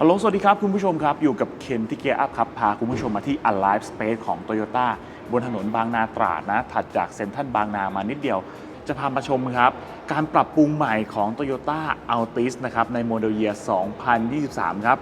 ฮัลโหล สวัสดีครับ คุณผู้ชมครับ อยู่กับเคนที่เกียร์อัพครับ พาคุณผู้ชมมาที่ Alive Space ของ Toyota บนถนนบางนาตราดนะ ถัดจากเซ็นทรัลบางนามานิดเดียว จะพามาชมครับ การปรับปรุงใหม่ของ Toyota Altis นะครับ ในโมเดลเยียร์ 2023 ครับ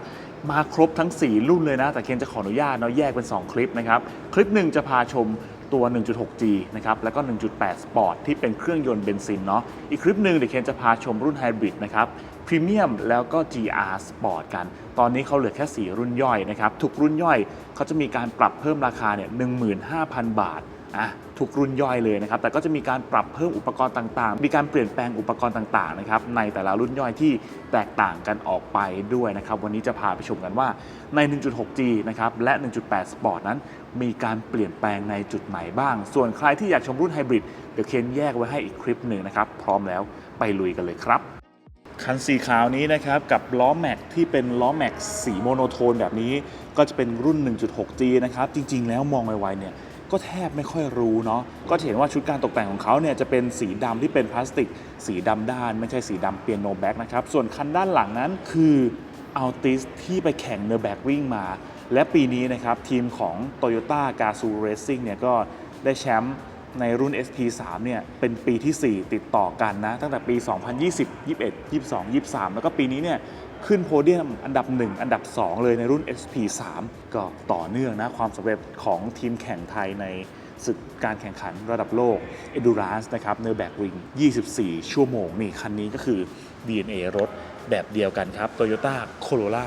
มาครบทั้ง 4 รุ่นเลยนะ แต่เคนจะขออนุญาตเนาะแยกเป็น 2 คลิปนะครับ คลิปหนึ่งจะพาชมตัว 1.6G นะครับ แล้วก็ 1.8 Sport ที่เป็นเครื่องยนต์เบนซินเนาะ อีกคลิปหนึ่งเดี๋ยวเคนจะพาชมรุ่นไฮบริดนะครับ พรีเมียมแล้วก็ GR Sport กัน ตอนนี้เขาเหลือแค่ 4 รุ่นย่อยนะครับ ทุกรุ่นย่อยเขาจะมีการปรับเพิ่มราคาเนี่ย15,000 บาทอะทุกรุ่นย่อยเลยนะครับ แต่ก็จะมีการปรับเพิ่มอุปกรณ์ต่างๆ มีการเปลี่ยนแปลงอุปกรณ์ต่างๆนะครับในแต่ละรุ่นย่อยที่แตกต่างกันออกไปด้วยนะครับ วันนี้จะพาไปชมกันว่าใน 1.6G นะครับและ 1.8 Sport นั้น มีการเปลี่ยนแปลงในจุดไหนบ้าง ส่วนใครที่อยากชมรุ่นไฮบริดเดี๋ยวเคนแยกไว้ให้อีกคลิปหนึ่งนะครับ พร้อมแล้วไปลุยกันเลยครับ คันสีขาวนี้นะครับ กับล้อแม็กที่เป็นล้อแม็กสีโมโนโทนแบบนี้ ก็จะเป็นรุ่น 1.6G นะครับ จริง ๆ แล้วมองไวๆเนี่ยก็แทบไม่ค่อยรู้เนาะก็จะเห็นว่าชุดการตกแต่งของเขาเนี่ยจะเป็นสีดำที่เป็นพลาสติก สีดำด้าน ไม่ใช่สีดำเปียโนแบ็กนะครับ ส่วนคันด้านหลังนั้นคืออัลติสที่ไปแข่งเนอร์แบ็กวิ่งมา และปีนี้นะครับ ทีมของ Toyota g a z o o Racing เนี่ยก็ได้แชมป์ ในรุ่น SP3 เนี่ยเป็นปีที่ 4 ติดต่อกันนะ ตั้งแต่ปี 2020 21 22 23 แล้วก็ปีนี้เนี่ยขึ้นโพเดียมอันดับ 1 อันดับ 2 เลยในรุ่น SP3 ก็ต่อเนื่องนะ ความสำเร็จของทีมแข่งไทยในศึกการแข่งขันระดับโลก Endurance นะครับเนอร์แบกวิง 24 ชั่วโมง นี่คันนี้ก็คือ DNA รถแบบเดียวกันครับ Toyota Corolla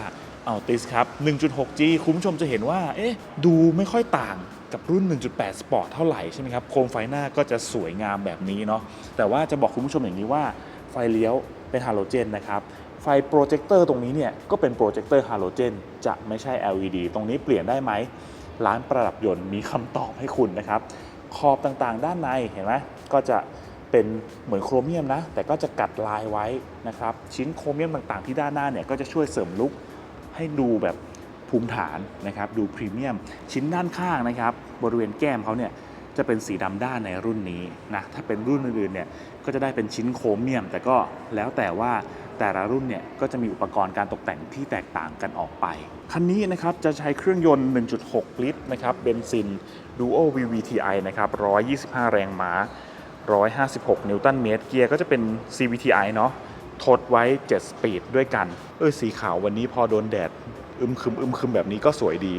Altis ครับ 1.6G คุณผู้ชมจะเห็นว่า เอ๊ะ ดูไม่ค่อยต่างกับรุ่น 1.8 Sport เท่าไหร่ใช่ไหมครับ โคมไฟหน้าก็จะสวยงามแบบนี้เนาะ แต่ว่าจะบอกคุณผู้ชมอย่างนี้ว่าไฟเลี้ยวเป็นฮาโลเจนนะครับ ไฟโปรเจคเตอร์ตรงนี้เนี่ย ก็เป็นโปรเจคเตอร์ฮาโลเจนจะไม่ใช่ LED ตรงนี้เปลี่ยนได้ไหม ร้านประดับยนต์มีคำตอบให้คุณนะครับ ขอบต่างๆ ด้านในเห็นไหมก็จะเป็นเหมือนโครเมียมนะ แต่ก็จะกัดลายไว้นะครับ ชิ้นโครเมียมต่างๆ ที่ด้านหน้าเนี่ยก็จะช่วยเสริมลุค ให้ดูแบบภูมิฐานนะครับดูพรีเมียมชิ้นด้านข้างนะครับบริเวณแก้มเขาเนี่ยจะเป็นสีดำด้านในรุ่นนี้นะถ้าเป็นรุ่นอื่นๆเนี่ยก็จะได้เป็นชิ้นโครเมียม แต่ก็แล้วแต่ว่าแต่ละรุ่นเนี่ยก็จะมีอุปกรณ์การตกแต่งที่แตกต่างกันออกไป คันนี้นะครับจะใช้เครื่องยนต์ 1.6 ลิตรนะครับเบนซิน Duo VVTi นะครับ 125 แรงม้า 156 นิวตันเมตร เกียร์ก็จะเป็น CVTi เนาะ ทดไว้ 7 สปีดด้วยกัน เออสีขาววันนี้พอโดนแดดอึมครึมอึมครึมแบบนี้ก็สวยดี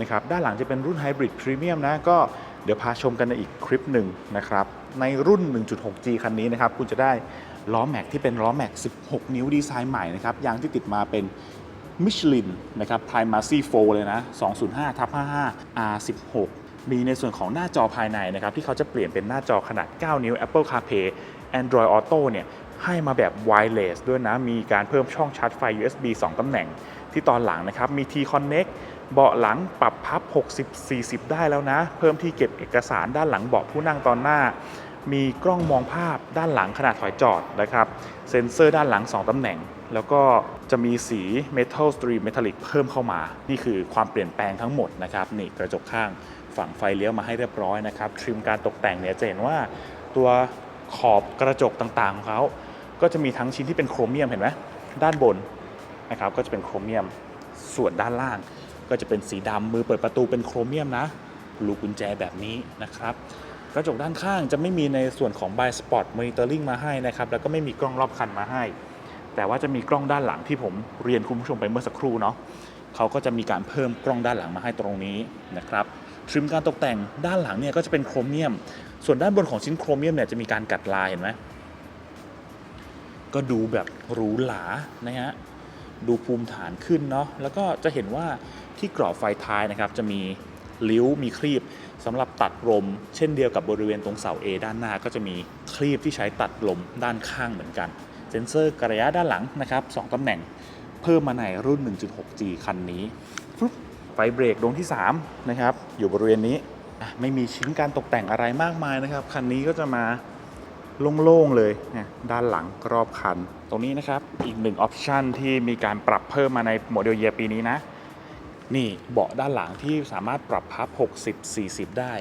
นะครับ ด้านหลังจะเป็นรุ่นไฮบริดพรีเมียมนะ ก็เดี๋ยวพาชมกันในอีกคลิปหนึ่งนะครับ ในรุ่น 1.6G คันนี้นะครับ คุณจะได้ล้อแม็กที่เป็นล้อแม็ก 16 นิ้วดีไซน์ใหม่นะครับ ยางที่ติดมาเป็นมิชลินนะครับ Primacy 4เลยนะ 205ทับ55 R16 มีในส่วนของหน้าจอภายในนะครับ ที่เขาจะเปลี่ยนเป็นหน้าจอขนาด 9 นิ้ว Apple CarPlay Android Auto เนี่ย ให้มาแบบ wireless ด้วยนะ มีการเพิ่มช่องชาร์จไฟ USB 2 ตำแหน่ง ที่ตอนหลังนะครับ มี T-Connect เบาะหลังปรับพับ 60-40 ได้แล้วนะ เพิ่มที่เก็บเอกสารด้านหลังเบาะผู้นั่งตอนหน้า มีกล้องมองภาพด้านหลังขณะถอยจอดนะครับ เซ็นเซอร์ด้านหลัง 2 ตำแหน่ง แล้วก็จะมีสี Metal Stream Metallic เพิ่มเข้ามา นี่คือความเปลี่ยนแปลงทั้งหมดนะครับ นี่กระจกข้างฝั่งไฟเลี้ยวมาให้เรียบร้อยนะครับ ทริมการตกแต่งเนี่ยจะเห็นว่าตัวขอบกระจกต่างๆของเขา ก็จะมีทั้งชิ้นที่เป็นโครเมียมเห็นไหมด้านบนนะครับก็จะเป็นโครเมียมส่วนด้านล่าง ก็จะเป็นสีดำมือเปิดประตูเป็นโครเมียมนะลูกุญแจแบบนี้นะครับกระจกด้านข้างจะไม่มีในส่วนของ by spot monitoring มาให้นะครับแล้วก็ไม่มีกล้องรอบคันมาให้ แต่ว่าจะมีกล้องด้านหลังที่ผมเรียนคุณผู้ชมไปเมื่อสักครู่เนาะเขาก็จะมีการเพิ่มกล้องด้านหลังมาให้ตรงนี้นะครับทริมการตกแต่งด้านหลังเนี่ยก็จะเป็นโครเมียม ส่วนด้านบนของชิ้นโครเมียมเนี่ยจะมีการกัดลายเห็นไหม ก็ดูแบบหรูหรานะฮะดูภูมิฐานขึ้นเนาะแล้วก็จะเห็นว่าที่กรอบไฟท้ายนะครับ จะมีลิ้วมีครีบสำหรับตัดลม เช่นเดียวกับบริเวณตรงเสา A ด้านหน้าก็จะมีครีบที่ใช้ตัดลมด้านข้างเหมือนกันเซนเซอร์กระยะด้านหลังนะครับสองตำแหน่งเพิ่มมาในรุ่น 1.6G คันนี้ไฟเบรกดวงที่3นะครับอยู่บริเวณนี้ไม่มีชิ้นการตกแต่งอะไรมากมายนะครับ คันนี้ก็จะมา โล่งๆเลยเนี่ยด้านหลังรอบคัน ตรงนี้นะครับอีกหนึ่งออปชันที่มีการปรับเพิ่มมาในโมเดลเยียปีนี้นะ นี่เบาะด้านหลังที่สามารถปรับพับ 60 40 ได้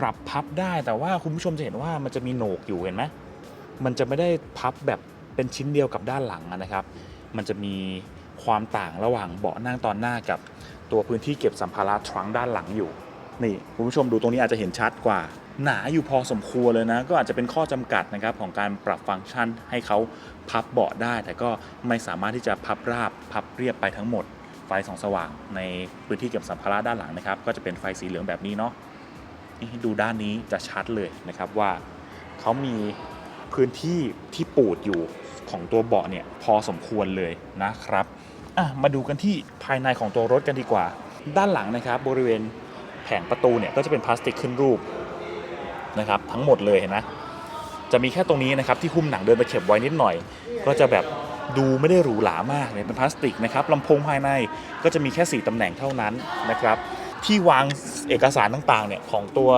ปรับพับได้แต่ว่าคุณผู้ชมจะเห็นว่ามันจะมีโหนกอยู่เห็นไหมมันจะไม่ได้พับแบบเป็นชิ้นเดียวกับด้านหลังนะครับ มันจะมีความต่างระหว่างเบาะนั่งตอนหน้ากับตัวพื้นที่เก็บสัมภาระทรังด้านหลังอยู่ นี่คุณผู้ชมดูตรงนี้อาจจะเห็นชัดกว่า หนาอยู่พอสมควรเลยนะ ก็อาจจะเป็นข้อจำกัดนะครับของการปรับฟังก์ชันให้เขาพับเบาะได้ แต่ก็ไม่สามารถที่จะพับราบพับเรียบไปทั้งหมด ไฟสองสว่าง ในพื้นที่เก็บสัมภาระด้านหลังนะครับ ก็จะเป็นไฟสีเหลืองแบบนี้เนาะนี่ดูด้านนี้จะชัดเลยนะครับว่าเขามีพื้นที่ที่ปูดอยู่ของตัวเบาะเนี่ยพอสมควรเลยนะครับมาดูกันที่ภายในของตัวรถกันดีกว่า ด้านหลังนะครับบริเวณ ผงประตูเนี่ยก็จะเป็นพลาสติกขึ้นรูปนะครับทั้งหมดเลยเห็นไหมจะมีแค่ตรงนี้นะครับที่หุ้มหนังเดินตะเข็บไว้นิดหน่อย ก็จะแบบดูไม่ได้หรูหรามากเนี่ยเป็นพลาสติกนะครับลำโพงภายในก็จะมีแค่ 4ตำแหน่งเท่านั้นนะครับที่วางเอกสารต่างๆเนี่ยของตัว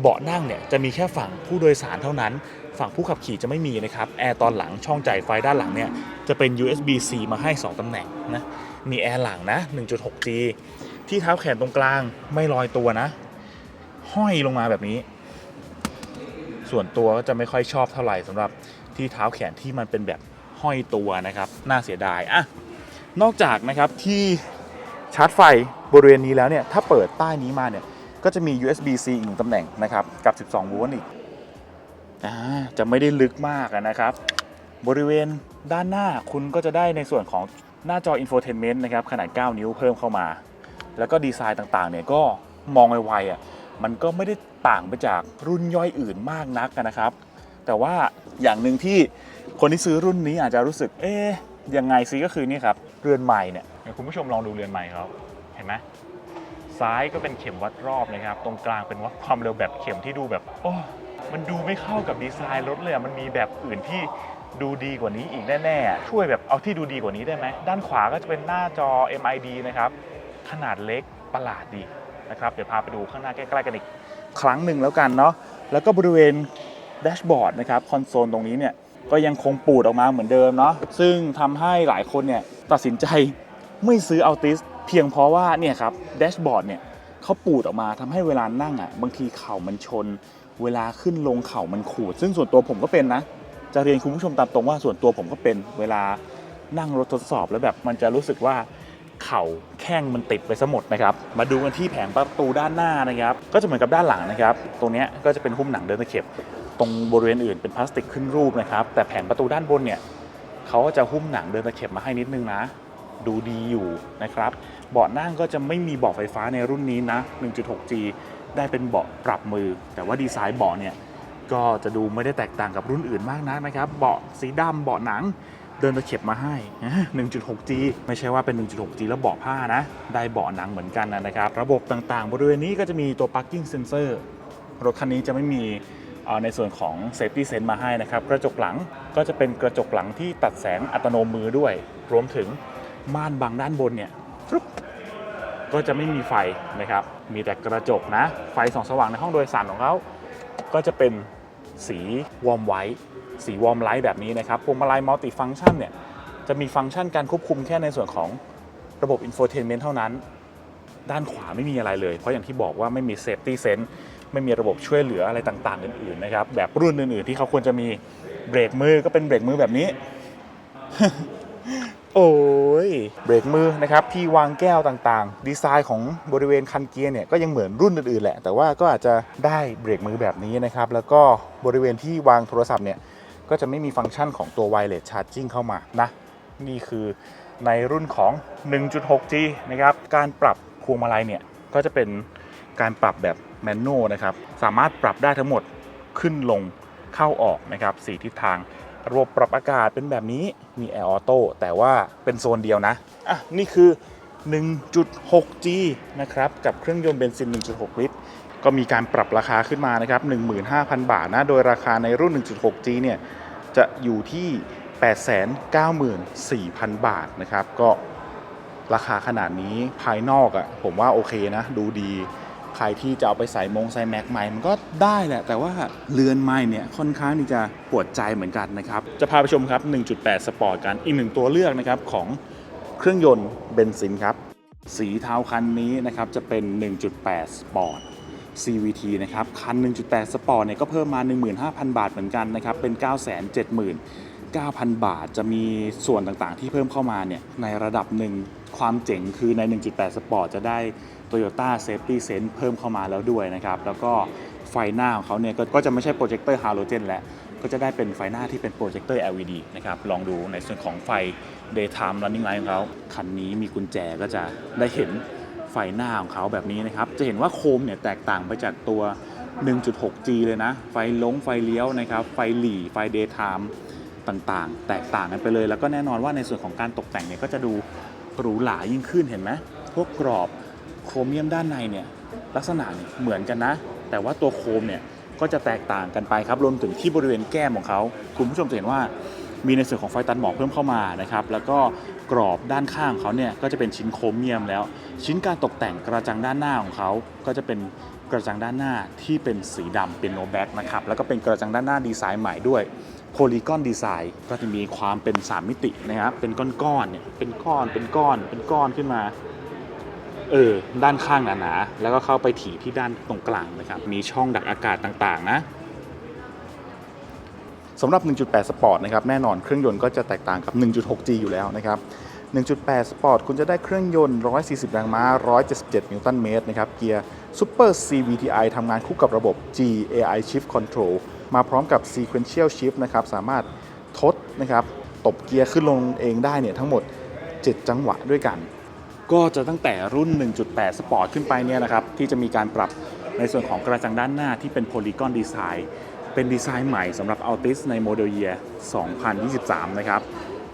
เบาะนั่งเนี่ยจะมีแค่ฝั่งผู้โดยสารเท่านั้น ฝั่งผู้ขับขี่จะไม่มีนะครับแอร์ตอนหลังช่องจ่ายไฟด้านหลังเนี่ยจะเป็น USB-C มาให้ 2ตำแหน่งนะมีแอร์หลังนะ 1.6G ที่เท้าแขนตรงกลางไม่ลอยตัวนะ ห้อยลงมาแบบนี้ ส่วนตัวก็จะไม่ค่อยชอบเท่าไหร่สำหรับที่เท้าแขนที่มันเป็นแบบห้อยตัวนะครับ น่าเสียดายอะนอกจากนะครับที่ชาร์จไฟบริเวณนี้แล้วเนี่ยถ้าเปิดใต้นี้มาเนี่ยก็จะมี USB-C อีกหนึ่งตำแหน่งนะครับกับ 12 โวลต์อีกอจะไม่ได้ลึกมากนะครับ บริเวณด้านหน้าคุณก็จะได้ในส่วนของหน้าจอ infotainment นะครับขนาด 9 นิ้วเพิ่มเข้ามา แล้วก็ดีไซน์ต่างๆเนี่ยก็มองไวๆอะมันก็ไม่ได้ต่างไปจากรุ่นย่อยอื่นมากนักนะครับ แต่ว่าอย่างหนึ่งที่คนที่ซื้อรุ่นนี้อาจจะรู้สึก เอ๊ยยังไงซิก็คือนี่ครับเรือนใหม่เนี่ยคุณผู้ชมลองดูเรือนใหม่เขาเห็นไหมซ้ายก็เป็นเข็มวัดรอบนะครับ ตรงกลางเป็นวัดความเร็วแบบเข็มที่ดูแบบโอ้มันดูไม่เข้ากับดีไซน์รถเลยอะมันมีแบบอื่นที่ดูดีกว่านี้อีกแน่ๆช่วยแบบเอาที่ดูดีกว่านี้ได้ไหมด้านขวาก็จะเป็นหน้าจอ MID นะครับ ขนาดเล็กประหลาดดีนะครับ เดี๋ยวพาไปดูข้างหน้าใกล้ๆกันอีกครั้งหนึ่งแล้วกันเนาะแล้วก็บริเวณแดชบอร์ดนะครับคอนโซลตรงนี้เนี่ยก็ยังคงปูดออกมาเหมือนเดิมเนาะซึ่งทำให้หลายคนเนี่ยตัดสินใจไม่ซื้ออัลติสเพียงเพราะว่าเนี่ยครับแดชบอร์ดเนี่ยเขาปูดออกมาทำให้เวลานั่งอะบางทีเข่ามันชน เวลาขึ้นลงเข่ามันขูด ซึ่งส่วนตัวผมก็เป็นนะ จะเรียนคุณผู้ชมตามตรงว่าส่วนตัวผมก็เป็นเวลานั่งรถทดสอบแล้วแบบมันจะรู้สึกว่า เข่าแข้งมันติดไปซะหมดนะครับมาดูกันที่แผงประตูด้านหน้านะครับก็จะเหมือนกับด้านหลังนะครับตรงนี้ก็จะเป็นหุ้มหนังเดินตะเข็บ ตรงบริเวณอื่นเป็นพลาสติกขึ้นรูปนะครับแต่แผงประตูด้านบนเนี่ยเขาก็จะหุ้มหนังเดินตะเข็บมาให้นิดนึงนะ ดูดีอยู่นะครับเบาะนั่งก็จะไม่มีเบาะไฟฟ้าในรุ่นนี้นะ 1.6G ได้เป็นเบาะปรับมือ แต่ว่าดีไซน์เบาะเนี่ยก็จะดูไม่ได้แตกต่างกับรุ่นอื่นมากนักนะครับ เบาะสีดำเบาะหนัง เดินตะเข็บมาให้ 1.6G ไม่ใช่ว่าเป็น 1.6G แล้วเบาะผ้านะ ได้เบาะหนังเหมือนกันนะครับ ระบบต่างๆ บริเวณนี้ก็จะมีตัว parking sensor รถคันนี้จะไม่มีในส่วนของ safety sense มาให้นะครับ กระจกหลังก็จะเป็นกระจกหลังที่ตัดแสงอัตโนมือด้วย รวมถึงม่านบังด้านบนเนี่ยรุ๊บก็จะไม่มีไฟนะครับ มีแต่กระจกนะ ไฟส่องสว่างในห้องโดยสารของเขา ก็จะเป็นสีวอร์มไวท์ สีวอร์มไลท์แบบนี้นะครับพวงมาลัยมัลติฟัง c t ชันเนี่ยจะมีฟังก์ชันการควบคุมแค่ในส่วนของระบบอินโฟเทนเมนต์เท่านั้น ด้านขวาไม่มีอะไรเลย เพราะอย่างที่บอกว่าไม่มีเซฟตี้เซน s ์ไม่มีระบบช่วยเหลืออะไรต่างๆ อื่นๆนะครับแบบรุ่นอื่นๆ ที่เขาควรจะมีเบรกมือก็เป็นเบรกมือแบบนี้ โอ้ยเบรกมือนะครับที่วางแก้วต่างๆ ดีไซน์ของบริเวณคันเกียร์เนี่ยก็ยังเหมือนรุ่นอื่นๆแหละ แต่ว่าก็อาจจะได้เบรกมือแบบนี้นะครับแล้วก็บริเวณที่วางโทรศัพท์เนี่ย ก็จะไม่มีฟังก์ชันของตัว wireless charging เข้ามานะ นี่คือในรุ่นของ 1.6G นะครับ การปรับพวงมาลัยเนี่ย ก็จะเป็นการปรับแบบแมนนวลนะครับ สามารถปรับได้ทั้งหมดขึ้นลงเข้าออกนะครับสี่ทิศทางระบบปรับอากาศเป็นแบบนี้มีแอร์ออโต้แต่ว่าเป็นโซนเดียวนะ อะ นี่คือ 1.6G นะครับ กับเครื่องยนต์เบนซิน 1.6 ลิตร ก็มีการปรับราคาขึ้นมานะครับ 15,000 บาทนะ โดยราคาในรุ่น 1.6G เนี่ย จะอยู่ที่ 894,000 บาทนะครับ ก็ราคาขนาดนี้ภายนอกอะ่ะผมว่าโอเคนะ ดูดี ใครที่จะเอาไปใส่มงใส่แม็กใหม่มันก็ได้แหละ แต่ว่าเรือนใหม่เนี่ยค่อนข้างที่จะปวดใจเหมือนกันนะครับ จะพาไปชมครับ 1.8 สปอร์ตกันอีกหนึ่งตัวเลือกนะครับของเครื่องยนต์เบนซินครับ สีเทาคันนี้นะครับจะเป็น 1.8 สปอร์ต CVT นะครับ คัน 1.8 สปอร์ตเนี่ยก็เพิ่มมา 15,000 บาทเหมือนกันนะครับ เป็น 970,000 9,000 บาท จะมีส่วนต่างๆ ที่เพิ่มเข้ามาเนี่ย ในระดับหนึ่งความเจ๋งคือใน 1.8 Sport จะได้ Toyota Safety Sense เพิ่มเข้ามาแล้วด้วยนะครับ แล้วก็ไฟหน้าของเขาเนี่ยก็ก็จะไม่ใช่โปรเจคเตอร์ฮาโลเจนแล้ว ก็จะได้เป็นไฟหน้าที่เป็นโปรเจคเตอร์ LED นะครับ ลองดูในส่วนของไฟ daytime running light ของเขา คันนี้มีกุญแจก็จะได้เห็น ไฟหน้าของเขาแบบนี้นะครับ จะเห็นว่าโคมเนี่ยแตกต่างไปจากตัว 1.6G เลยนะ ไฟลงไฟเลี้ยวนะครับ ไฟหลีไฟ daytime ต่างๆ แตกต่างกันไปเลย แล้วก็แน่นอนว่าในส่วนของการตกแต่งเนี่ยก็จะดูหรูหรายิ่งขึ้นเห็นไหมพวกกรอบโครเมียมด้านในเนี่ยลักษณะเนี่ยเหมือนกันนะ แต่ว่าตัวโคมเนี่ยก็จะแตกต่างกันไปครับรวมถึงที่บริเวณแก้มของเขา คุณผู้ชมจะเห็นว่า มีในส่วนของไฟตัดหมอกเพิ่มเข้ามานะครับแล้วก็กรอบด้านข้างเขาเนี่ยก็จะเป็นชิ้นโครเมียมแล้ว ชิ้นการตกแต่งกระจังด้านหน้าของเขาก็จะเป็นกระจังด้านหน้าที่เป็นสีดำเป็นโนแบ็กนะครับแล้วก็เป็นกระจังด้านหน้าดีไซน์ใหม่ด้วยโพลีกอนดีไซน์ก็จะมีความเป็น 3 มิตินะครับเป็นก้อนๆเนี่ยเป็นก้อนเป็นก้อนเป็นก้อนขึ้นมาเออด้านข้างหนาๆแล้วก็เข้าไปถี่ที่ด้านตรงกลางนะครับมีช่องดักอากาศต่างๆนะ สำหรับ 1.8 Sport นะครับแน่นอนเครื่องยนต์ก็จะแตกต่างกับ 1.6G อยู่แล้วนะครับ 1.8 Sport คุณจะได้เครื่องยนต์ 140 แรงม้า 177 นิวตันเมตรนะครับเกียร์ Super CVTi ทำงานคู่กับระบบ G AI Shift Control มาพร้อมกับ Sequential Shift นะครับสามารถทดนะครับตบเกียร์ขึ้นลงเองได้เนี่ยทั้งหมด 7 จังหวะด้วยกัน ก็จะตั้งแต่รุ่น 1.8 Sport ขึ้นไปเนี่ยนะครับที่จะมีการปรับในส่วนของกระจังด้านหน้าที่เป็น Polygon Design เป็นดีไซน์ใหม่สำหรับ Altis ในโมเดลเยีย2023 นะครับ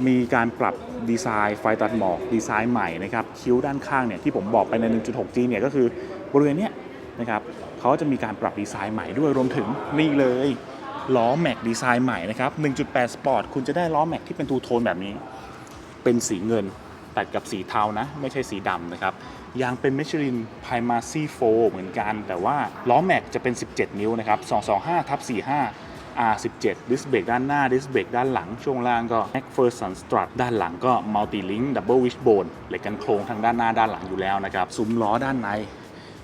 มีการปรับดีไซน์ไฟตัดหมอกดีไซน์ใหม่นะครับ คิ้วด้านข้างเนี่ยที่ผมบอกไปใน 1.6G เนี่ยก็คือบริเวณเนี้ยนะครับเขาจะมีการปรับดีไซน์ใหม่ด้วยรวมถึงนี่เลยล้อแม็กดีไซน์ใหม่นะครับ 1.8 Sport คุณจะได้ล้อแม็กที่เป็นทูโทนแบบนี้ เป็นสีเงิน ตัดกับสีเทานะ ไม่ใช่สีดำนะครับ ยางเป็น Michelin Primacy 4เหมือนกัน แต่ว่าล้อแม็กจะเป็น 17 นิ้วนะครับ 225ทับ45 R17 ดิสเบรกด้านหน้า ดิสเบรกด้านหลัง ช่วงล่างก็ MacPherson Strut ด้านหลังก็ Multi Link Double Wishbone เหล็กกันโครงทางด้านหน้าด้านหลังอยู่แล้วนะครับ ซุ้มล้อด้านใน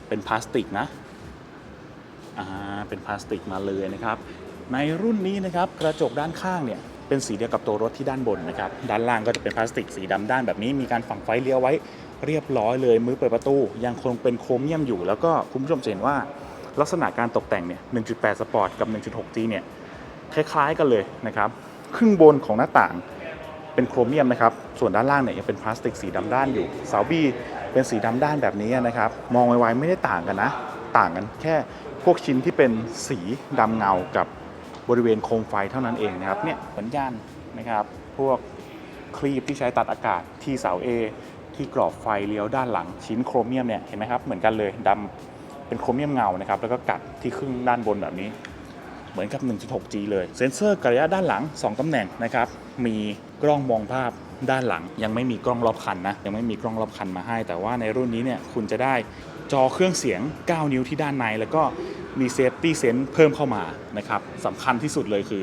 เป็นพลาสติกนะอ่าเป็นพลาสติกมาเลยนะครับ ในรุ่นนี้นะครับกระจกด้านข้างเนี่ย เป็นสีเดียวกับตัวรถที่ด้านบนนะครับ ด้านล่างก็จะเป็นพลาสติกสีดำด้านแบบนี้ มีการฝังไฟเลี้ยวไว้เรียบร้อยเลย มือเปิดประตู ยังคงเป็นโครเมียมอยู่ แล้วก็คุณผู้ชมจะเห็นว่าลักษณะการตกแต่งเนี่ย 1.8 Sport กับ 1.6G เนี่ย คล้ายๆกันเลยนะครับ ครึ่งบนของหน้าต่างเป็นโครเมียมนะครับ ส่วนด้านล่างเนี่ยยังเป็นพลาสติกสีดำด้านอยู่ เสาบีเป็นสีดำด้านแบบนี้นะครับ มองไวๆไม่ได้ต่างกันนะ ต่างกันแค่พวกชิ้นที่เป็นสีดำเงากับ บริเวณโคมไฟเท่านั้นเองนะครับเนี่ยเหมือนกันนะครับ พวกคลีปที่ใช้ตัดอากาศที่เสา A ที่กรอบไฟเลี้ยวด้านหลังชิ้นโครเมียมเนี่ยเห็นไหมครับเหมือนกันเลยดำเป็นโครเมียมเงานะครับแล้วก็กัดที่ครึ่งด้านบนแบบนี้ เหมือนกับ 1.6G เลยเซ็นเซอร์กระยะด้านหลัง 2ตำแหน่งนะครับมีกล้องมองภาพด้านหลัง ยังไม่มีกล้องรอบคันนะยังไม่มีกล้องรอบคันมาให้ แต่ว่าในรุ่นนี้เนี่ยคุณจะได้จอเครื่องเสียง 9 นิ้วที่ด้านในแล้วก็ มีเซฟตี้เซน s ์เพิ่มเข้ามานะครับสำคัญที่สุดเลยคือ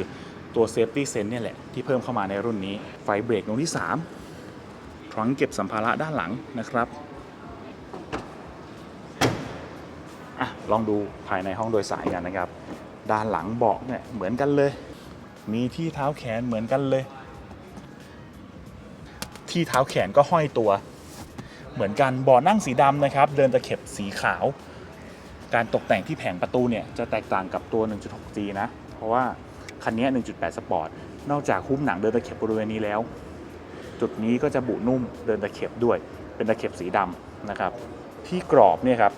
ตัวเซฟตี้เซน s ์เนี่ยแหละที่เพิ่มเข้ามาในรุ่นนี้ ไฟเบรกดวงที่3ทรังเก็บสัมภาระด้านหลังนะครับอะลองดูภายในห้องโดยสารกันนะครับ ด้านหลังเบาะเนี่ยเหมือนกันเลย มีที่เท้าแขนเหมือนกันเลย ที่เท้าแขนก็ห้อยตัว เหมือนกันเบาะนั่งสีดำนะครับ เดินตะเข็บสีขาว การตกแต่งที่แผงประตูเนี่ยจะแตกต่างกับตัว 1.6G นะ เพราะว่าคันนี้ 1.8 Sport นอกจากหุ้มหนังเดินตะเข็บบริเวณนี้แล้ว จุดนี้ก็จะบุนุ่มเดินตะเข็บด้วย เป็นตะเข็บสีดำนะครับ ที่กรอบเนี่ยครับ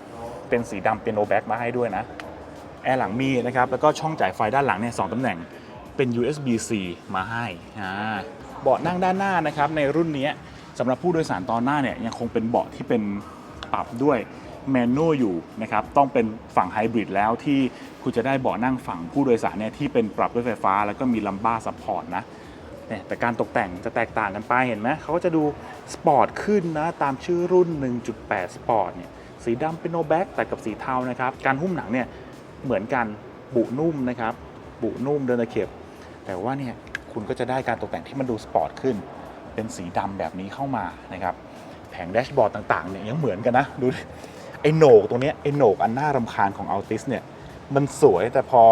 เป็นสีดำเป็นโนแบ็กมาให้ด้วยนะ แอร์หลังมีนะครับ แล้วก็ช่องจ่ายไฟด้านหลังเนี่ยสองตำแหน่ง เป็น USB-C มาให้เบาะนั่งด้านหน้านะครับในรุ่นนี้สำหรับผู้โดยสารตอนหน้าเนี่ยยังคงเป็นเบาะที่เป็นปรับด้วย แมนนวลอยู่นะครับต้องเป็นฝั่งไฮบริดแล้วที่คุณจะได้เบาะนั่งฝั่งผู้โดยสารเนี่ยที่เป็นปรับด้วยไฟฟ้า แล้วก็มีลัมบ้าซัพพอร์ตนะเนี่ยแต่การตกแต่งจะแตกต่างกันไปเห็นไหมเขาก็จะดูสปอร์ตขึ้นนะตามชื่อรุ่น 1.8 สปอร์ตเนี่ยสีดำเป็นโนแบ็กแต่กับสีเทานะครับ การหุ้มหนังเนี่ยเหมือนกันบุนุ่มนะครับ บุนุ่มเดินตะเข็บ แต่ว่าเนี่ยคุณก็จะได้การตกแต่งที่มันดูสปอร์ตขึ้น เป็นสีดำแบบนี้เข้ามานะครับ แผงแดชบอร์ดต่างๆเนี่ยยังเหมือนกันนะดู ไอ้โหนกตรงเนี้ยไอ้โหนกอันน่ารำคาญของ Altis เนี่ยมันสวยแต่พอ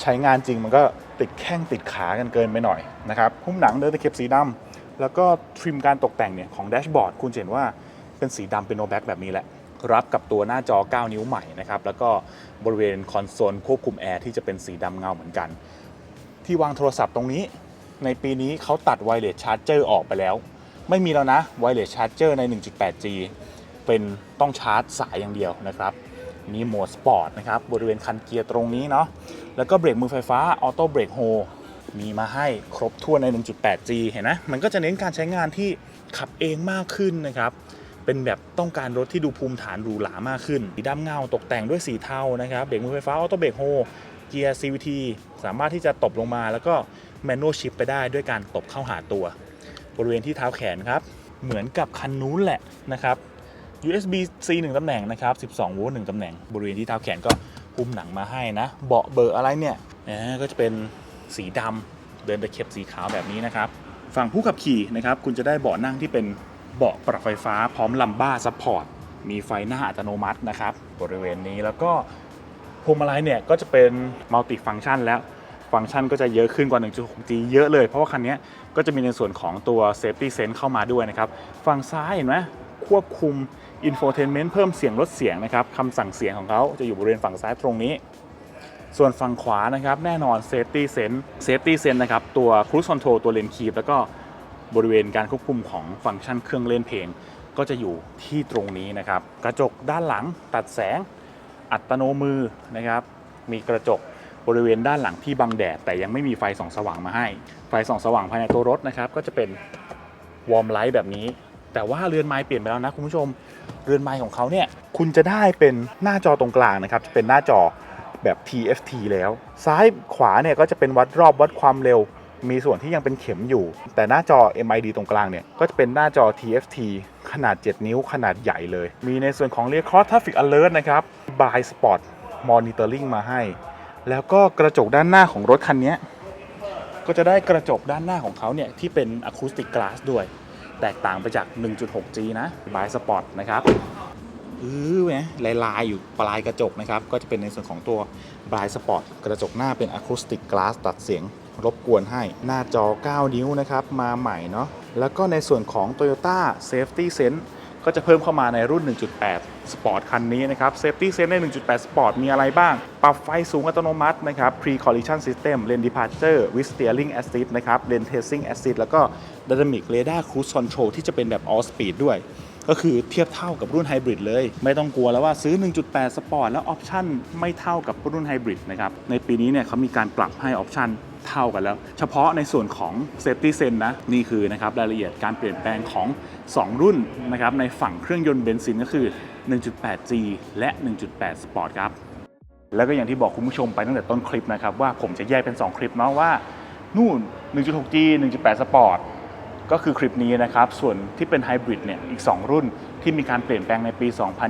ใช้งานจริงมันก็ติดแข้งติดขากันเกินไปหน่อยนะครับหุ้มหนังเดินตะเข็บสีดำแล้วก็ทริมการตกแต่งเนี่ยของแดชบอร์ดคุณเห็นว่าเป็นสีดำเป็นโนแบ็กแบบนี้แหละ รับกับตัวหน้าจอ 9 นิ้วใหม่นะครับแล้วก็บริเวณคอนโซลควบคุมแอร์ที่จะเป็นสีดำเงาเหมือนกัน ที่วางโทรศัพท์ตรงนี้ในปีนี้เขาตัดไวเลสชาร์จเจอร์ออกไปแล้ว ไม่มีแล้วนะไวเลสชาร์จเจอร์ใน 1.8G เป็นต้องชาร์จสายอย่างเดียวนะครับมีโหมดสปอร์ตนะครับบริเวณคันเกียร์ตรงนี้เนาะแล้วก็เบรกมือไฟฟ้าออโต้เบรกโฮมีมาให้ครบถ้วนใน 1.8G เห็นไหมมันก็จะเน้นการใช้งานที่ขับเองมากขึ้นนะครับเป็นแบบต้องการรถที่ดูภูมิฐานหรูหรามากขึ้นสีดำเงาตกแต่งด้วยสีเทานะครับเบรกมือไฟฟ้าออโต้เบรกโฮเกียร์ CVT สามารถที่จะตบลงมา แล้วก็แมนนวลชิปไปได้ด้วยการตบเข้าหาตัว บริเวณที่เท้าแขนครับ เหมือนกับคันนู้นแหละนะครับ USB C 1ตำแหน่งนะครับ 12 โวลต์1ตำแหน่ง บริเวณที่เท้าแขนก็หุ้มหนังมาให้นะ เบาะเบอร์อะไรเนี่ยนะก็จะเป็นสีดำเดินตะเข็บสีขาวแบบนี้นะครับ ฝั่งผู้ขับขี่นะครับ คุณจะได้เบาะนั่งที่เป็นเบาะปรับไฟฟ้าพร้อมลัมบ้าซัพพอร์ต มีไฟหน้าอัตโนมัตินะครับ บริเวณนี้แล้วก็พวงมาลัยเนี่ยก็จะเป็นมัลติฟัง c t ชันแล้วฟังก์ชันก็จะเยอะขึ้นกว่า 1.6G เยอะเลย เพราะว่าคันนี้ก็จะมีในส่วนของตัว Safety Sense เข้ามาด้วยนะครับ ฝั่งซ้ายเห็นไหม ควบคุม Infotainment เพิ่มเสียงลดเสียงนะครับคำสั่งเสียงของเขาจะอยู่บริเวณฝั่งซ้ายตรงนี้ ส่วนฝั่งขวานะครับ แน่นอน Safety Sense Safety Sense นะครับ ตัว Cruise Control ตัวเลนคีบแล้วก็บริเวณการควบคุมของฟังก์ชันเครื่องเล่นเพลง ก็จะอยู่ที่ตรงนี้นะครับ กระจกด้านหลังตัดแสงอัตโนมือนะครับ มีกระจกบริเวณด้านหลังที่บังแดด แต่ยังไม่มีไฟส่องสว่างมาให้ ไฟส่องสว่างภายในตัวรถนะครับ ก็จะเป็นวอร์มไลท์แบบนี้ แต่ว่าเรือนไม้เปลี่ยนไปแล้วนะคุณผู้ชม เรือนไม้ของเขาเนี่ยคุณจะได้เป็นหน้าจอตรงกลางนะครับจะเป็นหน้าจอแบบ TFT แล้ว ซ้ายขวาเนี่ยก็จะเป็นวัดรอบวัดความเร็ว มีส่วนที่ยังเป็นเข็มอยู่ แต่หน้าจอ MID ตรงกลางเนี่ยก็จะเป็นหน้าจอ TFT ขนาด 7 นิ้วขนาดใหญ่เลย มีในส่วนของ Rear Cross Traffic Alert นะครับ By Spot Monitoring มาให้ แล้วก็กระจกด้านหน้าของรถคันนี้ก็จะได้กระจกด้านหน้าของเขาเนี่ยที่เป็น Acoustic Glass ด้วย แตกต่างไปจาก 1.6G นะบายสปอร์ตนะครับอือแหมลายลาย ๆ อยู่ปลายกระจกนะครับ ก็จะเป็นในส่วนของตัวบายสปอร์ตกระจกหน้าเป็นอะคูสติกกลาสตัดเสียงรบกวนให้หน้าจอ 9 นิ้วนะครับ มาใหม่เนาะแล้วก็ในส่วนของ Toyota Safety Sense ก็จะเพิ่มเข้ามาในรุ่น 1.8 Sport คันนี้นะครับ Safety Sense ใน 1.8 Sport มีอะไรบ้าง ปรับไฟสูงอัตโนมัตินะครับ Pre Collision System Lane Departure with Steering Assist นะครับ Lane Tracing Assist แล้วก็ Dynamic Radar Cruise Control ที่จะเป็นแบบ All Speed ด้วย ก็คือเทียบเท่ากับรุ่นไฮบริดเลย ไม่ต้องกลัวแล้วว่าซื้อ 1.8 สปอร์ตแล้วออปชั่นไม่เท่ากับรุ่นไฮบริดนะครับ ในปีนี้เนี่ยเขามีการปรับให้ออปชั่นเท่ากันแล้ว เฉพาะในส่วนของ Safety Sense นะ นี่คือนะครับรายละเอียดการเปลี่ยนแปลงของ 2 รุ่นนะครับในฝั่งเครื่องยนต์เบนซินก็คือ 1.8G และ 1.8 Sport ครับ แล้วก็อย่างที่บอกคุณผู้ชมไปตั้งแต่ต้นคลิปนะครับว่าผมจะแยกเป็น 2 คลิปเนาะว่านู่น 1.6G 1.8 Sport ก็คือคลิปนี้นะครับ ส่วนที่เป็นไฮบริดเนี่ยอีก 2 รุ่นที่มีการเปลี่ยนแปลงในปี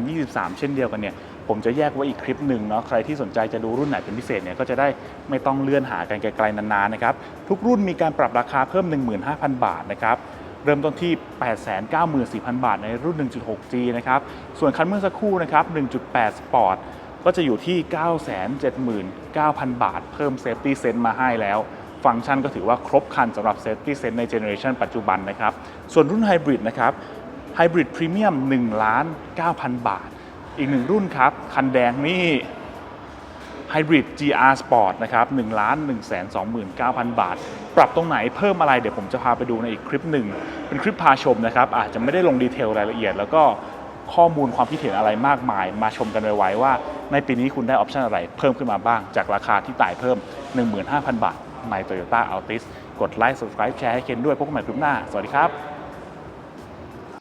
2023 เช่นเดียวกันเนี่ยผมจะแยกไว้อีกคลิปหนึ่งเนาะใครที่สนใจจะดูรุ่นไหนเป็นพิเศษเนี่ยก็จะได้ไม่ต้องเลื่อนหากันไกลๆนานๆนะครับทุกรุ่นมีการปรับราคาเพิ่ม 15,000 บาทนะครับเริ่มต้นที่ 894,000 บาทในรุ่น 1.6G นะครับส่วนคันเมื่อสักครู่นะครับ 1.8 Sport ก็จะอยู่ที่ 979,000 บาท เพิ่ม Safety Sense มาให้แล้ว ฟังก์ชันก็ถือว่าครบครันสำหรับ Safety Sense ในเจเนอเรชันปัจจุบันนะครับ ส่วนรุ่นไฮบริดนะครับไฮบริดพรีเมียม1ล้าน9,000 บาท อีกหนึ่งรุ่นครับ คันแดงนี่ Hybrid GR Sport นะครับ1ล้าน129,000 บาท ปรับตรงไหนเพิ่มอะไรเดี๋ยวผมจะพาไปดูในอีกคลิปหนึ่ง เป็นคลิปพาชมนะครับ อาจจะไม่ได้ลงดีเทลรายละเอียด แล้วก็ข้อมูลความคิดเห็นอะไรมากมาย มาชมกันไว้ๆว่า ในปีนี้คุณได้ออปชันอะไรเพิ่มขึ้นมาบ้าง จากราคาที่ต่ายเพิ่ม 15,000 บาท ใน Toyota Altis กดไลค์ subscribe แชร์ให้เคนด้วยพบกันใหม่คลิปหน้า สวัสดีครับ